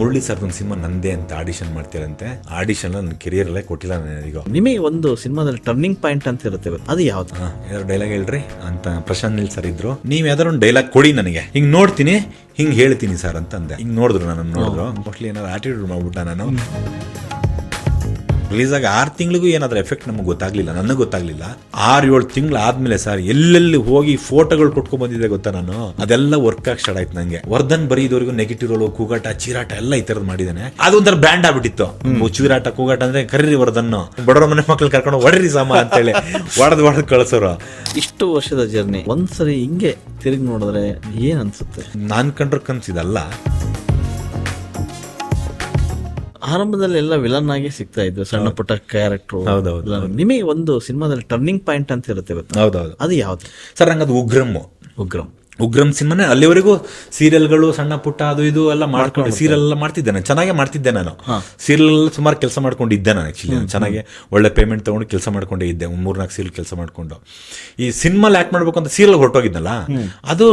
Murali sir ಒಂದು cinema ನಂದೇ ಅಂತ ಆಡಿಷನ್ ಮಾಡ್ತೀರಂತೆ. ಆಡಿಷನ್ ನನ್ನ ಕೆರಿಯರ್ ಅಲ್ಲೇ ಕೊಟ್ಟಿಲ್ಲ ನನಗೆ ನಿಮಗೆ ಒಂದು ಸಿನಿಮಾದಲ್ಲಿ ಟರ್ನಿಂಗ್ ಪಾಯಿಂಟ್ ಅಂತ ಇರುತ್ತೆ ಅದು ಯಾವ್ದು? ಯಾರು ಡೈಲಾಗ್ ಹೇಳ್ರಿ ಅಂತ ಪ್ರಶಾಂತ್ ನಿಲ್ ಸರ್ ಇದ್ರು. ನೀವು ಯಾವ್ದಾರು ಒಂದು ಡೈಲಾಗ್ ಕೊಡಿ ನನಗೆ. ಹಿಂಗ್ ನೋಡ್ತೀನಿ ಹಿಂಗ್ ಹೇಳ್ತೀನಿ ಸರ್ ಅಂತ ಅಂದೆ ಹಿಂಗ್ ನೋಡಿದ್ರು ನಾನು ನೋಡಿದ್ರು. ಮೋಸ್ಟ್ಲಿ ಏನಾದ್ರು ಆಟಿಟ್ಯೂಡ್ ಮಾಡ್ಬಿಟ್ಟ ನಾನು. ರಿಲೀಸ್ ಆಗಿ ಆರು ತಿಂಗಳಿಗೂ ಏನಾದ್ರೂ ಎಫೆಕ್ಟ್ ನಮಗೆ ಗೊತ್ತಾಗ್ಲಿಲ್ಲ ನನಗೆ ಗೊತ್ತಾಗ್ಲಿಲ್ಲ. ಆರು ಏಳು ತಿಂಗಳು ಆದ್ಮೇಲೆ ಸರ್ ಎಲ್ಲೆಲ್ಲಿ ಹೋಗಿ ಫೋಟೋಗಳು ಕೊಟ್ಕೊಂಡು ಬಂದಿದ್ದೆ ಗೊತ್ತಾ ನಾನು? ಅದೆಲ್ಲ ವರ್ಕ್ ಆಗಿ ಸ್ಟಾರ್ಟ್ ಆಯ್ತು ನಂಗೆ. ವರ್ಧನ್ ಬರೀ ಇದುವರೆಗೂ ನೆಗೆಟಿವ್ ರೋಲು ಕೂಗಾಟ ಚೀರಾಟ ಎಲ್ಲ ಈ ತರದ್ ಮಾಡಿದ್ದಾನೆ ಅದೊಂಥರ ಬ್ರ್ಯಾಂಡ್ ಆಗ್ಬಿಟ್ಟಿತ್ತು. ಚೀರಾಟ ಕೂಗಾಟ ಅಂದ್ರೆ ಕರೀರಿ ವರ್ಧನ್. ಬಡವರ ಮನೆ ಮಕ್ಳು ಕರ್ಕೊಂಡು ಹೊಡ್ರಿ ಸಾಮ ಅಂತೇಳಿ ಹೊಡೆದ್ ಹೊಡೆದ್ ಕಳ್ಸೋರು. ಇಷ್ಟು ವರ್ಷದ ಜರ್ನಿ ಒಂದ್ಸರಿ ಹಿಂಗೆ ತಿರುಗಿ ನೋಡಿದ್ರೆ ಏನ್ ಅನ್ಸುತ್ತೆ? ನಾನ್ ಕಂಡ್ರ ಕನ್ಸಿದಲ್ಲ. ಆರಂಭದಲ್ಲಿ ಎಲ್ಲ ವಿಲನ್ ಆಗಿ ಸಿಗ್ತಾ ಇದ್ದು ಸಣ್ಣ ಪುಟ್ಟ ಕ್ಯಾರೆಕ್ಟರ್. ನಿಮಗೆ ಒಂದು ಸಿನಿಮಾದಲ್ಲಿ ಟರ್ನಿಂಗ್ ಪಾಯಿಂಟ್ ಅಂತ ಇರುತ್ತೆ? ಹೌದೌದು. ಅದು ಯಾವ್ದು? ಸರ್ ನಂಗದು ಉಗ್ರಮ್ ಉಗ್ರಂ. ಉಗ್ರಂ ಸಿನಿಮಾನೆ ಅಲ್ಲಿವರೆಗೂ ಸೀರಿಯಲ್ಗಳು ಸಣ್ಣ ಪುಟ್ಟ ಅದು ಇದು ಎಲ್ಲ ಮಾಡ್ಕೊಂಡು ಸೀರಿಯಲ್ ಎಲ್ಲ ಮಾಡ್ತಿದ್ದೆ ನಾನು. ಚೆನ್ನಾಗೇ ಮಾಡ್ತಿದ್ದೆ ನಾನು. ಸೀರಿಯಲ್ ಸುಮಾರು ಕೆಲಸ ಮಾಡ್ಕೊಂಡಿದ್ದೆ ನಾನು ಆಕ್ಚುಲಿ ಚೆನ್ನಾಗಿ ಒಳ್ಳೆ ಪೇಮೆಂಟ್ ತಗೊಂಡು ಕೆಲಸ ಮಾಡ್ಕೊಂಡೇ ಇದ್ದೆ. ಒಂದು ಮೂರ್ನಾಲ್ಕು ಸೀರಿಯಲ್ ಕೆಲಸ ಮಾಡಿಕೊಂಡು. ಈ ಸಿನಿಮಾಲ್ ಆಕ್ಟ್ ಮಾಡ್ಬೇಕು ಅಂತ ಸೀರಿಯಲ್ ಹೊರಟೋಗಿದ್ನಲ್ಲ ಅದು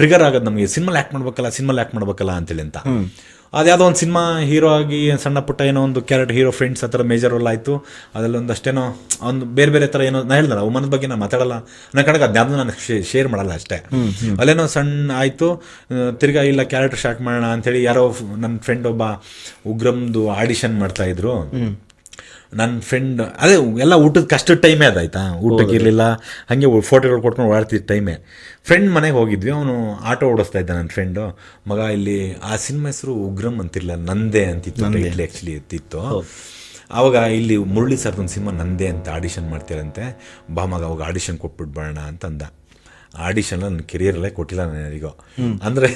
ಟ್ರಿಗರ್ ಆಗೋದು ನಮಗೆ. ಸಿನಿಮಾಲ್ ಆಕ್ಟ್ ಮಾಡ್ಬೇಕಲ್ಲ ಸಿನಿಮಾಲ್ ಆಕ್ಟ್ ಮಾಡ್ಬೇಕಲ್ಲ ಅಂತೇಳಿ ಅಂತ. ಅದ್ಯಾವುದೋ ಒಂದು ಸಿನಿಮಾ ಹೀರೋ ಆಗಿ ಸಣ್ಣ ಪುಟ್ಟ ಏನೋ ಒಂದು ಕ್ಯಾರೆಕ್ಟರ್ ಹೀರೋ ಫ್ರೆಂಡ್ಸ್ ಆ ಥರ ಮೇಜರ್ ರೋಲ್ ಆಯಿತು. ಅದರಲ್ಲಿ ಒಂದಷ್ಟೇನೋ ಒಂದು ಬೇರೆ ಬೇರೆ ಥರ ಏನೋ ನಾನು ಹೇಳ್ದಲ್ಲ ಉಮನದ ಬಗ್ಗೆ ನಾನು ಮಾತಾಡಲ್ಲ. ನನ್ನ ಕಡೆಗೆ ಅದ್ಯಾವುದೂ ನಾನು ಶೇರ್ ಮಾಡಲ್ಲ ಅಷ್ಟೇ. ಅಲ್ಲೇನೋ ಸಣ್ಣ ಆಯಿತು ತಿರ್ಗಾ ಇಲ್ಲ ಕ್ಯಾರೆಕ್ಟರ್ ಸ್ಟಾರ್ಟ್ ಮಾಡೋಣ ಅಂಥೇಳಿ ಯಾರೋ ನನ್ನ ಫ್ರೆಂಡ್ ಒಬ್ಬ ಉಗ್ರಮ್ದು ಆಡಿಷನ್ ಮಾಡ್ತಾ ಇದ್ರು. ನನ್ನ ಫ್ರೆಂಡ್ ಅದೇ ಎಲ್ಲ ಊಟದ ಕಷ್ಟದ ಟೈಮೇ ಅದಾಯ್ತಾ? ಊಟಕ್ಕೆ ಇರಲಿಲ್ಲ ಹಾಗೆ ಫೋಟೋಗಳು ಕೊಟ್ಕೊಂಡು ಓಡಾಡ್ತಿದ್ದ ಟೈಮೇ ಫ್ರೆಂಡ್ ಮನೆಗೆ ಹೋಗಿದ್ವಿ ಅವನು ಆಟೋ ಓಡಿಸ್ತಾ ಇದ್ದ ನನ್ನ ಫ್ರೆಂಡು ಮಗ ಇಲ್ಲಿ ಆ ಸಿನಿಮಾ ಹೆಸರು ಉಗ್ರಂ ಅಂತಿರಲಿಲ್ಲ ನಂದೇ ಅಂತಿತ್ತು ಇಲ್ಲಿ ಆ್ಯಕ್ಚುಲಿ ಇತ್ತಿತ್ತು ಆವಾಗ ಇಲ್ಲಿ ಮುರಳಿ ಸರ್ದೊಂದು ಸಿನಿಮಾ ನಂದೇ ಅಂತ ಆಡಿಷನ್ ಮಾಡ್ತೀರಂತೆ. ಬಾ ಮಗ ಅವಾಗ ಆಡಿಷನ್ ಕೊಟ್ಬಿಟ್ಟು ಅಂತ ಅಂದ. ಆಡಿಷನ್ ನನ್ನ ಕೆರಿಯರ್ ಅಲ್ಲೇ ಕೊಟ್ಟಿಲ್ಲ ನಾನು ಯಾರಿಗೂ. ಅಂದ್ರೆ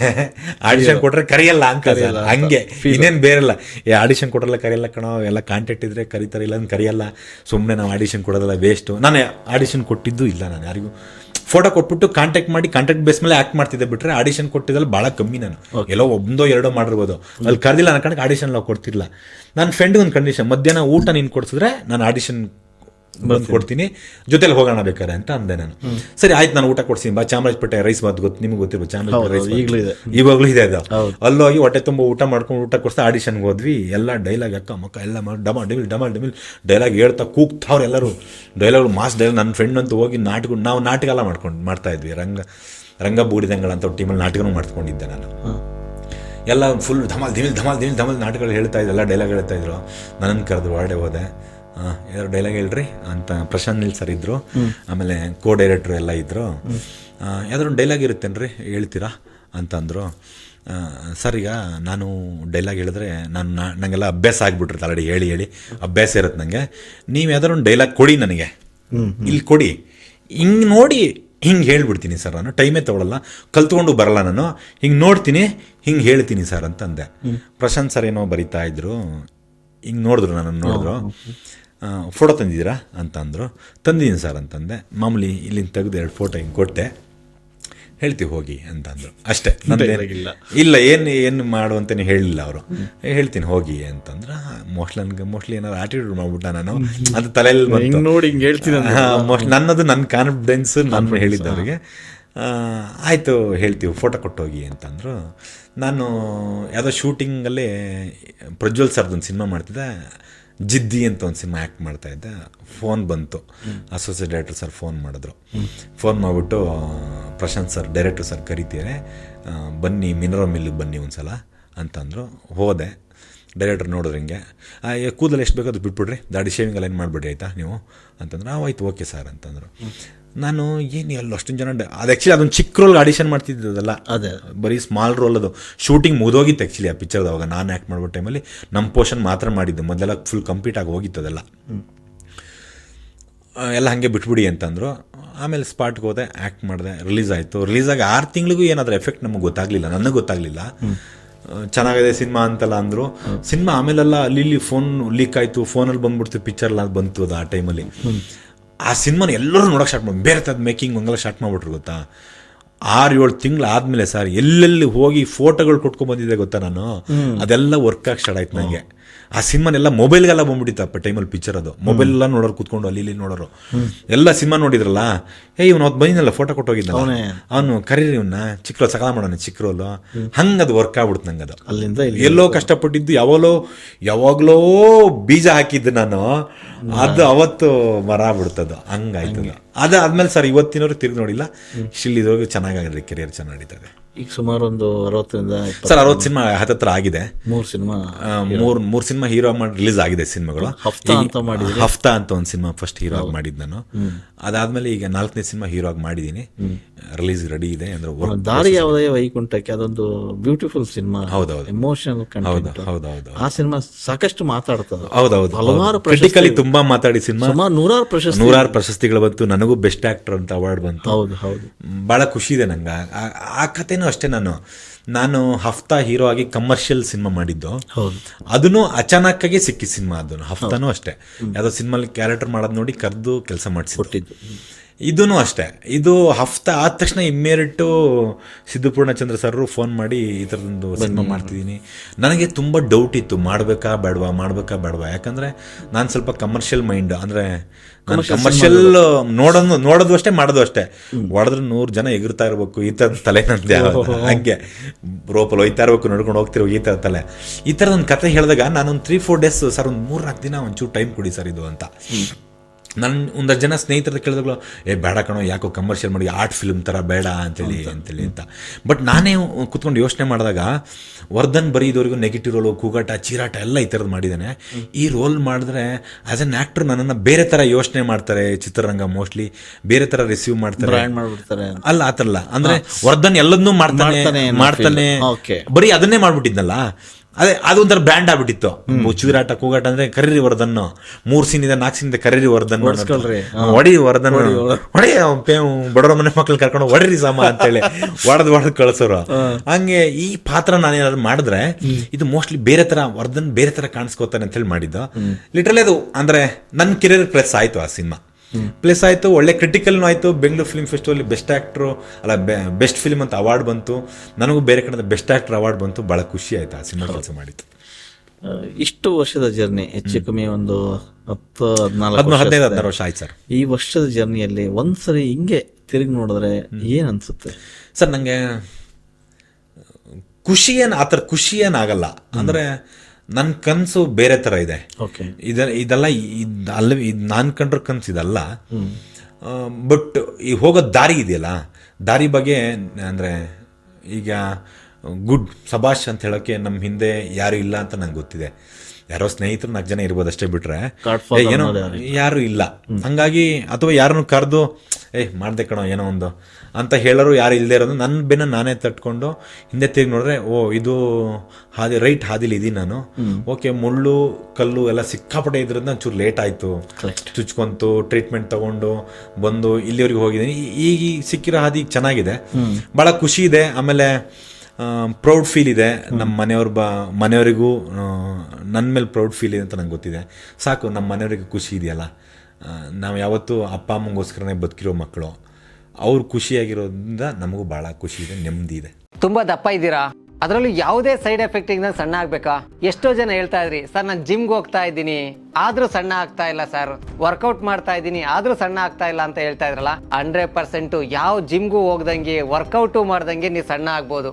ಆಡಿಷನ್ ಕೊಟ್ರೆ ಕರೆಯಲ್ಲ ಅಂತ. ಹಂಗೆ. ಇನ್ನೇನು ಬೇರೆಲ್ಲ. ಏ ಆಡಿಷನ್ ಕೊಡಲ್ಲ ಕರೆಯಲ್ಲ ಕಣೋ ಎಲ್ಲ ಕಾಂಟ್ಯಾಕ್ಟ್ ಇದ್ರೆ ಕರೀತಾರೆ ಇಲ್ಲ ಅಂತ ಕರೆಯಲ್ಲ. ಸುಮ್ಮನೆ ನಾವು ಆಡಿಷನ್ ಕೊಡೋದಲ್ಲ ವೇಸ್ಟು ನಾನು ಆಡಿಷನ್ ಕೊಟ್ಟಿದ್ದು ಇಲ್ಲ ನಾನು ಯಾರಿಗೂ. ಫೋಟೋ ಕೊಟ್ಬಿಟ್ಟು ಕಾಂಟ್ಯಾಕ್ಟ್ ಮಾಡಿ ಕಾಂಟ್ಯಾಕ್ಟ್ ಬೇಸ್ ಮೇಲೆ ಆಕ್ಟ್ ಮಾಡ್ತಿದ್ದೆ ಬಿಟ್ರೆ ಆಡಿಷನ್ ಕೊಟ್ಟಿದ್ದಲ್ಲಿ ಭಾಳ ಕಮ್ಮಿ ನಾನು. ಎಲ್ಲೋ ಒಂದೋ ಎರಡೋ ಮಾಡಿರ್ಬೋದು. ಅಲ್ಲಿ ಕರೆದಿಲ್ಲ ನನ್ನ ಕಣಕ್ಕೆ ಆಡಿಷನ್ ನಾವು ಕೊಡ್ತಿಲ್ಲ ನನ್ನ ಫ್ರೆಂಡ್ ಒಂದು ಕಂಡೀಷನ್ ಮಧ್ಯಾಹ್ನ ಊಟ ನೀನು ಕೊಡ್ಸಿದ್ರೆ ನಾನು ಆಡಿಷನ್ ಬಂದು ಕೊಡ್ತೀನಿ. ಜೊತೆಲಿ ಹೋಗೋಣ ಬೇಕಾರೆ ಅಂತ ಅಂದೆ ನಾನು. ಸರಿ ಆಯ್ತು ನಾನು ಊಟ ಕೊಡ್ಸಿ. ಬಾ ಚಾಮರಾಜಪೇಟೆ ರೈಸ್ ಬಾತ್ ಗೊತ್ತು ನಿಮ್ಗೆ ಗೊತ್ತಿರ್ಬೋದು ಚಾಮರಾಜಪೇಟೆ ರೈಸ್ ಈಗ್ಲೂ ಇದೆ. ಇವಾಗಲೂ ಇದೆ ಅದು. ಅಲ್ಲೋಗಿ ಹೊಟ್ಟೆ ತುಂಬ ಊಟ ಮಾಡ್ಕೊಂಡು ಊಟ ಕೊಡ್ತಾ ಆಡಿಷನ್ಗೆ ಹೋದ್ವಿ. ಎಲ್ಲ ಡೈಲಾಗ್ ಅಕ್ಕ ಮಕ್ಕ ಎಲ್ಲ ಮಾಡಿ ಡಮ ಡಿಮಿಲ್ ಡಮ ಡಿಮಿಲ್ ಡೈಲಾಗ್ ಹೇಳ್ತಾ ಕೂಗ್ತಾವ್ರು ಎಲ್ಲರೂ. ಡೈಲಾಗ್ ಮಾಸ್ ಡೈಲಾಗ್ ನನ್ನ ಫ್ರೆಂಡ್ ಅಂತೂ ಹೋಗಿ ನಾಟಕ ನಾವು ನಾಟಕ ಎಲ್ಲ ಮಾಡ್ಕೊಂಡು ಮಾಡ್ತಾ ಇದ್ವಿ. ರಂಗ ರಂಗ ಬೂಡಿದಂಗಳ ಅಂತ ಟೀಮಲ್ಲಿ ನಾಟಕನೂ ಮಾಡ್ಕೊಂಡಿದ್ದೆ ನಾನು. ಎಲ್ಲ ಫುಲ್ ಧಮಾಲ್ ಧಿಮಿಲ್ ಧಮಾಲ್ ಧಿಮಿಲ್ ಧಮಾಲ್ ನಾಟಕಗಳು ಹೇಳ್ತಾ ಇದ್ರು ಎಲ್ಲ ಡೈಲಾಗ್ ಹೇಳ್ತಾ ಇದ್ರು. ನನ್ನನ್ನು ಕರೆದು ಹೊರಡೆ ಹೋದೆ. ಯಾರು ಡೈಲಾಗ್ ಹೇಳ್ರಿ ಅಂತ ಪ್ರಶಾಂತ್ ನಿಲ್ ಸರ್ ಇದ್ರು. ಆಮೇಲೆ ಕೋ ಡೈರೆಕ್ಟ್ರು ಎಲ್ಲ ಇದ್ರು. ಯಾವ್ದಾದ್ರು ಡೈಲಾಗ್ ಇರುತ್ತೇನ್ರಿ ಹೇಳ್ತೀರಾ ಅಂತ ಅಂದರು ಸರ್ ಈಗ ನಾನು ಡೈಲಾಗ್ ಹೇಳಿದ್ರೆ ನಾನು ನನಗೆಲ್ಲ ನಂಗೆಲ್ಲ ಅಭ್ಯಾಸ ಆಗ್ಬಿಟ್ರಿ ಆಲ್ರೆಡಿ ಹೇಳಿ ಹೇಳಿ. ಅಭ್ಯಾಸ ಇರುತ್ತೆ ನನಗೆ ನೀವು ಯಾವ್ದಾದ್ರು ಒಂದು ಡೈಲಾಗ್ ಕೊಡಿ ನನಗೆ. ಇಲ್ಲಿ ಕೊಡಿ. ಹಿಂಗೆ ನೋಡಿ ಹಿಂಗೆ ಹೇಳ್ಬಿಡ್ತೀನಿ ಸರ್ ನಾನು. ಟೈಮೇ ತಗೊಳ್ಳಲ್ಲ ಕಲ್ತ್ಕೊಂಡು ಬರಲ್ಲ ನಾನು. ಹಿಂಗೆ ನೋಡ್ತೀನಿ ಹಿಂಗೆ ಹೇಳ್ತೀನಿ ಸರ್ ಅಂತ ಅಂದೆ ಪ್ರಶಾಂತ್ ಸರ್ ಏನೋ ಬರಿತಾ ಇದ್ರು. ಹಿಂಗೆ ನೋಡಿದ್ರು ನನ್ನನ್ನು ನೋಡಿದ್ರು. ಫೋಟೋ ತಂದಿದ್ದೀರಾ? ಅಂತ ಅಂದರು ತಂದಿದ್ದೀನಿ ಸರ್ ಅಂತಂದೆ. ಮಾಮೂಲಿ ಇಲ್ಲಿಂದ ತೆಗೆದು ಎರಡು ಫೋಟೋ ಹಿಂಗೆ ಕೊಟ್ಟೆ. ಹೇಳ್ತೀವಿ ಹೋಗಿ ಅಂತ ಅಂದರು ಅಷ್ಟೇ ನಂದೇನು ಇಲ್ಲ. ಇಲ್ಲ ಏನು ಏನು ಮಾಡು ಅಂತಲೇ ಹೇಳಿಲ್ಲ ಅವರು. ಹೇಳ್ತೀನಿ ಹೋಗಿ ಅಂತಂದ್ರೆ ಮೋಸ್ಟ್ಲಿ ನನಗೆ ಮೋಸ್ಟ್ಲಿ ಏನಾದ್ರು ಆಟಿಟ್ಯೂಡ್ ಮಾಡ್ಬಿಟ್ಟ ನಾನು. ಅದು ತಲೆಯಲ್ಲಿ ಬಂತು. ನೋಡಿ ಹಿಂಗೆ ಹೇಳ್ತೀನಿ ಮೋಸ್ಟ್ ನನ್ನದು ನನ್ನ ಕಾನ್ಫಿಡೆನ್ಸ್ ನಾನು ಹೇಳಿದ್ದೆ ಅವರಿಗೆ ಆಯಿತು ಹೇಳ್ತೀವಿ ಫೋಟೋ ಕೊಟ್ಟೋಗಿ ಅಂತಂದರು. ನಾನು ಯಾವುದೋ ಶೂಟಿಂಗಲ್ಲಿ ಪ್ರಜ್ವಲ್ ಸರ್ದೊಂದು ಸಿನಿಮಾ ಮಾಡ್ತಿದ್ದೆ. ಜಿದ್ದಿ ಅಂತ ಒಂದು ಸಿನಿಮಾ ಆ್ಯಕ್ಟ್ ಮಾಡ್ತಾ ಇದ್ದೆ. ಫೋನ್ ಬಂತು. ಅಸೋಸಿಯೇಟ್ ಡೈರೆಕ್ಟರ್ ಸರ್ ಫೋನ್ ಮಾಡಿದ್ರು. ಫೋನ್ ಮಾಡಿಬಿಟ್ಟು ಪ್ರಶಾಂತ್ ಸರ್ ಡೈರೆಕ್ಟರ್ ಸರ್ ಕರಿತೀರಿ ಬನ್ನಿ ಮಿನರಲ್ ಮಿಲ್ಲಿಗೆ ಬನ್ನಿ ಒಂದ್ಸಲ ಅಂತಂದರು. ಹೋದೆ. ಡೈರೆಕ್ಟರ್ ನೋಡಿದ್ರೆ ಹಿಂಗೆ. ಕೂದಲು ಎಷ್ಟು ಬೇಕಾದ್ರೂ ಬಿಟ್ಬಿಡ್ರಿ. ದಾಡಿ ಶೇವಿಂಗ್ ಎಲ್ಲ ಏನು ಮಾಡಿಬಿಡ್ರಿ ಆಯಿತಾ ನೀವು? ಅಂತಂದ್ರೆ ಆಯ್ತು ಓಕೆ ಸರ್ ಅಂತಂದರು. ನಾನು ಏನು ಎಲ್ಲ ಅಷ್ಟೊಂದು ಜನ ಅದು ಆ್ಯಕ್ಚುಲಿ ಅದೊಂದು ಚಿಕ್ಕ ರೋಲ್ ಆಡಿಷನ್ ಮಾಡ್ತಿದ್ದದಲ್ಲ ಅದೇ. ಬರೀ ಸ್ಮಾಲ್ ರೋಲ್ ಅದು. ಶೂಟಿಂಗ್ ಮುಗಿದೋಗಿತ್ತು ಆ್ಯಕ್ಚುಲಿ ಆ ಪಿಕ್ಚರ್ದು ಅವಾಗ. ನಾನು ಆ್ಯಕ್ಟ್ ಮಾಡೋ ಟೈಮಲ್ಲಿ ನಮ್ಮ ಪೋರ್ಷನ್ ಮಾತ್ರ ಮಾಡಿದ್ದು. ಮೊದಲೆಲ್ಲ ಫುಲ್ ಕಂಪ್ಲೀಟ್ ಆಗಿ ಹೋಗಿತ್ತು ಅದೆಲ್ಲ. ಎಲ್ಲ ಹಾಗೆ ಬಿಟ್ಬಿಡಿ ಅಂತಂದರು. ಆಮೇಲೆ ಸ್ಪಾಟ್ಗೆ ಹೋದೆ ಆ್ಯಕ್ಟ್ ಮಾಡಿದೆ ರಿಲೀಸ್ ಆಯಿತು. ರಿಲೀಸ್ ಆಗಿ ಆರು ತಿಂಗಳಿಗೂ ಏನಾದರೂ ಎಫೆಕ್ಟ್ ನಮಗೆ ಗೊತ್ತಾಗಲಿಲ್ಲ. ನನಗೆ ಗೊತ್ತಾಗಲಿಲ್ಲ. ಚೆನ್ನಾಗಿದೆ ಸಿನಿಮಾ ಅಂತೆಲ್ಲ ಅಂದರು. ಸಿನಿಮಾ ಆಮೇಲೆಲ್ಲ ಅಲ್ಲಿ ಇಲ್ಲಿ ಫೋನ್ ಲೀಕ್ ಆಯಿತು. ಫೋನಲ್ಲಿ ಬಂದ್ಬಿಡ್ತು ಪಿಕ್ಚರ್ ಎಲ್ಲ ಬಂತು ಅದು ಆ ಟೈಮಲ್ಲಿ ಆ ಸಿನಿಮಾನ ಎಲ್ಲರೂ ನೋಡೋಕೆ ಸ್ಟಾರ್ಟ್ ಮಾಡಿ ಬೇರೆ ತದ ಮೇಕಿಂಗ್ ಒಂದೆಲ್ಲ ಸ್ಟಾರ್ಟ್ ಮಾಡ್ಬಿಟ್ರು ಗೊತ್ತಾ? ಆರು ಏಳು ತಿಂಗಳು ಆದ್ಮೇಲೆ ಸರ್ ಎಲ್ಲೆಲ್ಲಿ ಹೋಗಿ ಫೋಟೋಗಳು ಕೊಟ್ಕೊಂಡು ಬಂದಿದ್ದೆ ಗೊತ್ತಾ ನಾನು? ಅದೆಲ್ಲ ವರ್ಕ್ ಆಗಿ ಸ್ಟಾರ್ಟ್ ಆಯ್ತು ನನಗೆ ಆ ಸಿನಿಮಾನೆಲ್ಲ ಮೊಬೈಲ್ಗೆಲ್ಲ ಬಂದ್ಬಿಟ್ಟಿತ್ತಪ್ಪ ಟೈಮಲ್ಲಿ ಪಿಕ್ಚರ್ ಅದು. ಮೊಬೈಲ್ ಎಲ್ಲ ನೋಡೋರು ಕೂತ್ಕೊಂಡು ಅಲ್ಲಿ ಇಲ್ಲಿ ನೋಡೋರು. ಎಲ್ಲ ಸಿನಿಮಾ ನೋಡಿದ್ರಲ್ಲ? ಏ ಇವ್ನು ಅವತ್ತು ಬಂದಿದ್ದಲ್ಲ ಫೋಟೋ ಕೊಟ್ಟೋಗಿದ್ದ ಅವನು. ಕರೀರಿ ಇವನ್ನ ಚಿಕ್ಕ ಸಕಾಲ ಮಾಡೋಣ ಚಿಕ್ಕ ರೋಲು ಹಂಗೆ ಅದು ವರ್ಕ್ ಆಗ್ಬಿಡ್ತು ನಂಗೆ ಅದು. ಅಲ್ಲಿಂದ ಎಲ್ಲೋ ಕಷ್ಟಪಟ್ಟಿದ್ದು ಯಾವಾಗಲೋ ಯಾವಾಗಲೋ ಬೀಜ ಹಾಕಿದ್ದು ನಾನು. ಅದು ಅವತ್ತು ಮರ ಬಿಡ್ತದು ಹಂಗಾಯ್ತದ. ಅದು. ಅದಾದ್ಮೇಲೆ ಸರ್ ಇವತ್ತಿನವ್ರು ತಿರುಗಿ ನೋಡಿಲ್ಲ. ಶಿಲ್ಲಿದೋಗಿ ಚೆನ್ನಾಗಿ ಚೆನ್ನಾಗಿದೆ ಕೆರಿಯರ್ ಚೆನ್ನಾಗಿ ನಡೀತದೆ ಈಗ ಸುಮಾರು ಒಂದು ಅರವತ್ತರಿಂದ ಸರ್ ಅರವತ್ತು ಸಿನಿಮಾ ಹತ್ತತ್ರ ಆಗಿದೆ. ಮೂರು ಸಿನಿಮಾ ಮೂರ್ ಮೂರ್ ಸಿನಿಮಾ ಹೀರೋ ಮಾಡಿ ರಿಲೀಸ್ ಆಗಿದೆ ಸಿನಿಮಾಗಳು. ಹಫ್ತಾ ಅಂತ ಮಾಡಿದ್ರಿ? ಹಫ್ತಾ ಅಂತ ಒಂದು ಸಿನಿಮಾ ಫಸ್ಟ್ ಹೀರೋ ಆಗಿ ಮಾಡಿದ್ ನಾನು. ಅದಾದ್ಮೇಲೆ ಈಗ ನಾಲ್ಕನೇ ಸಿನಿಮಾ ಹೀರೋ ಆಗಿ ಮಾಡಿದೀನಿ ರಿಲೀಸ್ ರೆಡಿ ಇದೆ ಅಂದ್ರೆ ದಾರಿ ಯಾವುದೇ ವೈಕುಂಠಕ್ಕೆ ಅದೊಂದು ಬ್ಯೂಟಿಫುಲ್ ಸಿನಿಮಾ ಹೌದೌದು. ಎಮೋಷನಲ್ ಹೌದು ಹೌದು ಹೌದು ಆ ಸಿನಿಮಾ ಸಾಕಷ್ಟು ಮಾತಾಡ್ತದೆ. ಹೌದೌದು ಹಲವಾರು ಕ್ರಿಟಿಕಲಿ ತುಂಬಾ ಮಾತಾಡಿ ಸಿನಿಮಾ. ಸುಮಾರು ನೂರಾರು ಪ್ರಶಸ್ತಿ ನೂರಾರು ಪ್ರಶಸ್ತಿಗಳು ಬಂತು. ನನಗೂ ಬೆಸ್ಟ್ ಆಕ್ಟರ್ ಅಂತ ಅವಾರ್ಡ್ ಬಂತು. ಹೌದು ಹೌದು. ಬಹಳ ಖುಷಿ ಇದೆ ನಂಗೆ. ಆ ಕಥೆನೂ ಅಷ್ಟೇ ನಾನು. ನಾನು ಹಫ್ತಾ ಹೀರೋ ಆಗಿ ಕಮರ್ಷಿಯಲ್ ಸಿನಿಮಾ ಮಾಡಿದ್ದು. ಅದನ್ನು ಅಚಾನಕ್ಕಾಗಿ ಸಿಕ್ಕಿ ಸಿನಿಮಾ ಅದನ್ನು. ಹಫ್ತಾನೂ ಅಷ್ಟೇ. ಯಾವುದೋ ಸಿನಿಮಾಲಿ ಕ್ಯಾರೆಕ್ಟರ್ ಮಾಡೋದು ನೋಡಿ ಕರೆದು ಕೆಲಸ ಮಾಡಿಸಿ ಇದೂ ಅಷ್ಟೇ. ಇದು ಹಫ್ತಾ ಆದ ತಕ್ಷಣ ಇಮ್ಮಿಡಿಯೇಟು ಸಿದ್ದುಪೂರ್ಣಚಂದ್ರ ಸರ್ ಫೋನ್ ಮಾಡಿ ಈ ಥರದೊಂದು ಸಿನಿಮಾ ಮಾಡ್ತಿದ್ದೀನಿ. ನನಗೆ ತುಂಬ ಡೌಟ್ ಇತ್ತು. ಮಾಡಬೇಕಾ ಬೇಡವಾ? ಮಾಡಬೇಕಾ ಬೇಡವಾ? ಯಾಕಂದರೆ ನಾನು ಸ್ವಲ್ಪ ಕಮರ್ಷಿಯಲ್ ಮೈಂಡ್ ಅಂದರೆ ನಾನು ಕಮರ್ಷಿಯಲ್ ನೋಡೋದು. ನೋಡೋದು ಅಷ್ಟೇ ಮಾಡೋದು ಅಷ್ಟೇ. ಹೊಡೆದ್ರೆ ನೂರು ಜನ ಎಗರ್ತಾ ಇರಬೇಕು. ಈ ಥರದ ತಲೆ ನಂದೆ ಹಂಗೆ. ರೋಪಲ್ಲಿ ಹೋಯ್ತಾ ಇರಬೇಕು ನಡ್ಕೊಂಡು ಹೋಗ್ತಿರೋ ಈ ಥರ ತಲೆ. ಈ ಥರದ ಒಂದು ಕತೆ ಹೇಳಿದಾಗ ನಾನೊಂದು ತ್ರೀ ಫೋರ್ ಡೇಸ್ ಸರ್ ಒಂದು ಮೂರು ನಾಲ್ಕು ದಿನ ಒಂಚೂರು ಟೈಮ್ ಕೊಡಿ ಸರ್ ಇದು ಅಂತ. ನನ್ನ ಒಂದಷ್ಟು ಜನ ಸ್ನೇಹಿತರ ಕೇಳಿದಾಗ ಏ ಬೇಡ ಕಣೋ ಯಾಕೋ ಕಮರ್ಷಿಯಲ್ ಮಾಡಿ ಆರ್ಟ್ ಫಿಲ್ಮ್ ಥರ ಬೇಡ ಅಂತೇಳಿ ಅಂತೇಳಿ ಅಂತ. ಬಟ್ ನಾನೇ ಕುತ್ಕೊಂಡು ಯೋಚನೆ ಮಾಡಿದಾಗ ವರ್ಧನ್ ಬರೀ ನೆಗೆಟಿವ್ ರೋಲು ಕೂಗಾಟ ಚೀರಾಟ ಎಲ್ಲ ಈ ಥರದ್ದು ಮಾಡಿದ್ದಾನೆ. ಈ ರೋಲ್ ಮಾಡಿದ್ರೆ ಆ್ಯಸ್ ಅನ್ ಆ್ಯಕ್ಟರ್ ನನ್ನನ್ನು ಬೇರೆ ಥರ ಯೋಚನೆ ಮಾಡ್ತಾರೆ ಚಿತ್ರರಂಗ ಮೋಸ್ಟ್ಲಿ ಬೇರೆ ಥರ ರಿಸೀವ್ ಮಾಡ್ತಾರೆ. ಅಲ್ಲ ಆ ಥರಲ್ಲ ಆತರಲ್ಲ ಅಂದ್ರೆ ವರ್ಧನ್ ಎಲ್ಲದನ್ನೂ ಮಾಡ್ತಾನೆ ಮಾಡ್ತಾನೆ ಬರೀ ಅದನ್ನೇ ಮಾಡ್ಬಿಟ್ಟಿದ್ನಲ್ಲ ಅದೇ ಅದೊಂಥರ ಬ್ರ್ಯಾಂಡ್ ಆಗ್ಬಿಟ್ಟಿತ್ತು. ಚೂರಾಟ ಕೂಗಾಟ ಅಂದ್ರೆ ಕರೀರಿ ವರ್ಧನ್ ಮೂರ್ ಸೀನ್ ಇದೆ ನಾಲ್ಕು ಸೀನ್ ಇದೆ ಕರೀರಿ ವರ್ಧನ್. ಹೊಡಿ ವರ್ಧನ್ ಹೊಡಿ ಬಡವರ ಮನೆ ಮಕ್ಳು ಕರ್ಕೊಂಡು ಹೊಡೀರಿ ಸಾಮ ಅಂತೇಳಿ ಹೊಡೆದ್ ಹೊಡೆದ್ ಕಳ್ಸೋರು. ಹಂಗೆ ಈ ಪಾತ್ರ ನಾನೇನಾದ್ರು ಮಾಡಿದ್ರೆ ಇದು ಮೋಸ್ಟ್ಲಿ ಬೇರೆ ತರ ವರದನ್ ಬೇರೆ ತರ ಕಾಣಿಸ್ಕೋತಾನೆ ಅಂತ ಹೇಳಿ ಮಾಡಿದ್ದು. ಲಿಟ್ರಲಿ ಅದು ಅಂದ್ರೆ ನನ್ನ ಕೆರಿಯರ್ ಪ್ಲಸ್ ಆಯ್ತು ಆ ಸಿನಿಮಾ. ಪ್ಲಸ್ ಆಯ್ತು ಒಳ್ಳೆ ಕ್ರಿಟಿಕಲ್ನೂ ಆಯ್ತು. Bengaluru film festival best actor ಅಲ್ಲ ಬೆಸ್ಟ್ ಫಿಲ್ಮ್ ಅಂತ ಅವಾರ್ಡ್ ಬಂತು. ನನಗೂ ಬೇರೆ ಕಡೆ ಬೆಸ್ಟ್ ಆಕ್ಟರ್ ಅವಾರ್ಡ್ ಬಂತು. ಬಹಳ ಖುಷಿ ಆಯ್ತು ಆ ಸಿನಿಮಾ ಕೆಲಸ ಮಾಡಿತ್ತು ಇಷ್ಟು ವರ್ಷದ ಜರ್ನಿ ಹೆಚ್ಚು ಕಮ್ಮಿ ಒಂದು ಹತ್ತು ಹದಿನಾಲ್ಕು ಹದಿನೈದು ವರ್ಷ ಹದಿನಾರು ವರ್ಷ ಆಯ್ತು ಸರ್. ಈ ವರ್ಷದ ಜರ್ನಿಯಲ್ಲಿ ಒಂದ್ಸರಿ ಹಿಂಗೆ ತಿರುಗಿ ನೋಡಿದ್ರೆ ಏನು ಅನ್ಸುತ್ತೆ? ಸರ್ ನನಗೆ ಖುಷಿ ಏನು ಆ ಥರ ಖುಷಿ ಏನಾಗಲ್ಲ ಅಂದರೆ ನನ್ನ ಕನಸು ಬೇರೆ ಥರ ಇದೆ. ಓಕೆ. ಇದ ಇದೆಲ್ಲ ಇದ್ ಅಲ್ಲ ನಾನು ಕಂಡ್ರ ಕನಸು ಇದಲ್ಲ. ಬಟ್ ಈ ಹೋಗೋ ದಾರಿ ಇದೆಯಲ್ಲ ದಾರಿ ಬಗ್ಗೆ ಅಂದರೆ ಈಗ ಗುಡ್ ಸಭಾಷ್ ಅಂತ ಹೇಳೋಕ್ಕೆ ನಮ್ಮ ಹಿಂದೆ ಯಾರು ಇಲ್ಲ ಅಂತ ನಂಗೆ ಗೊತ್ತಿದೆ. ಯಾರೋ ಸ್ನೇಹಿತರು ನಾಲ್ಕು ಜನ ಇರ್ಬೋದು ಅಷ್ಟೇ ಬಿಟ್ರೆ ಏನೋ ಯಾರು ಇಲ್ಲ. ಹಂಗಾಗಿ ಅಥವಾ ಯಾರನ್ನು ಕರೆದು ಏ ಮಾಡ್ದೆ ಕಣೋ ಏನೋ ಒಂದು ಅಂತ ಹೇಳೋರು ಯಾರು ಇಲ್ಲದೆ ಇರೋದು ನನ್ನ ಬೆನ್ನ ನಾನೇ ತಟ್ಕೊಂಡು ಹಿಂದೆ ತಿರುಗಿ ನೋಡಿದ್ರೆ ಓ ಇದು ಹಾದಿ ರೈಟ್ ಹಾದಿಲಿ ಇದೀನಿ ನಾನು. ಓಕೆ ಮುಳ್ಳು ಕಲ್ಲು ಎಲ್ಲ ಸಿಕ್ಕಾಪಟ್ಟೆ ಇದ್ರಿಂದ ಚೂರು ಲೇಟ್ ಆಯಿತು. ಚುಚ್ಕೊಂತು ಟ್ರೀಟ್ಮೆಂಟ್ ತಗೊಂಡು ಬಂದು ಇಲ್ಲಿವರೆಗೆ ಹೋಗಿದ್ದೀನಿ. ಈಗ ಸಿಕ್ಕಿರೋ ಹಾದಿ ಚೆನ್ನಾಗಿದೆ. ಭಾಳ ಖುಷಿ ಇದೆ. ಆಮೇಲೆ ಪ್ರೌಡ್ ಫೀಲ್ ಇದೆ. ನಮ್ಮ ಮನೆಯವ್ರ ಬ, ಮನೆಯವರಿಗೂ ನನ್ನ ಮೇಲೆ ಪ್ರೌಡ್ ಫೀಲ್ ಇದೆ ಅಂತ ನಂಗೆ ಗೊತ್ತಿದೆ. ಸಾಕು ನಮ್ಮ ಮನೆಯವರಿಗೆ ಖುಷಿ ಇದೆಯಲ್ಲ? ನಾವು ಯಾವತ್ತೂ ಅಪ್ಪ ಅಮ್ಮಂಗೋಸ್ಕರನೇ ಬದುಕಿರೋ ಮಕ್ಕಳು ಅವ್ರು ಖುಷಿಯಾಗಿರೋದ್ರಿಂದ ನಮಗೂ ಭಾಳ ಖುಷಿ ಇದೆ ನೆಮ್ಮದಿ ಇದೆ. ತುಂಬಾ ದಪ್ಪ ಇದ್ದೀರಾ? ಅದರಲ್ಲೂ ಯಾವುದೇ ಸೈಡ್ ಎಫೆಕ್ಟ್ ಇಂದ ಸಣ್ಣ ಆಗ್ಬೇಕಾ? ಎಷ್ಟೋ ಜನ ಹೇಳ್ತಾ ಇದ್ರಿ, ಸರ್, ನಾನು ಜಿಮ್ಗೆ ಹೋಗ್ತಾ ಇದ್ದೀನಿ. ಆದ್ರೂ ಸಣ್ಣ ಆಗ್ತಾ ಇಲ್ಲ, ಸರ್. ವರ್ಕೌಟ್ ಮಾಡ್ತಾ ಇದ್ದೀನಿ, ಆದ್ರೂ ಸಣ್ಣ ಆಗ್ತಾ ಇಲ್ಲ ಅಂತ ಹೇಳ್ತಾ ಇದ್ರಲ್ಲ? ಹಂಡ್ರೆಡ್ ಪರ್ಸೆಂಟ್ ಯಾವ ಜಿಮ್ಗೂ ಹೋಗ್ದಂಗೆ, ವರ್ಕೌಟು ಮಾಡ್ದಂಗೆ ನೀವು ಸಣ್ಣ ಆಗ್ಬೋದು.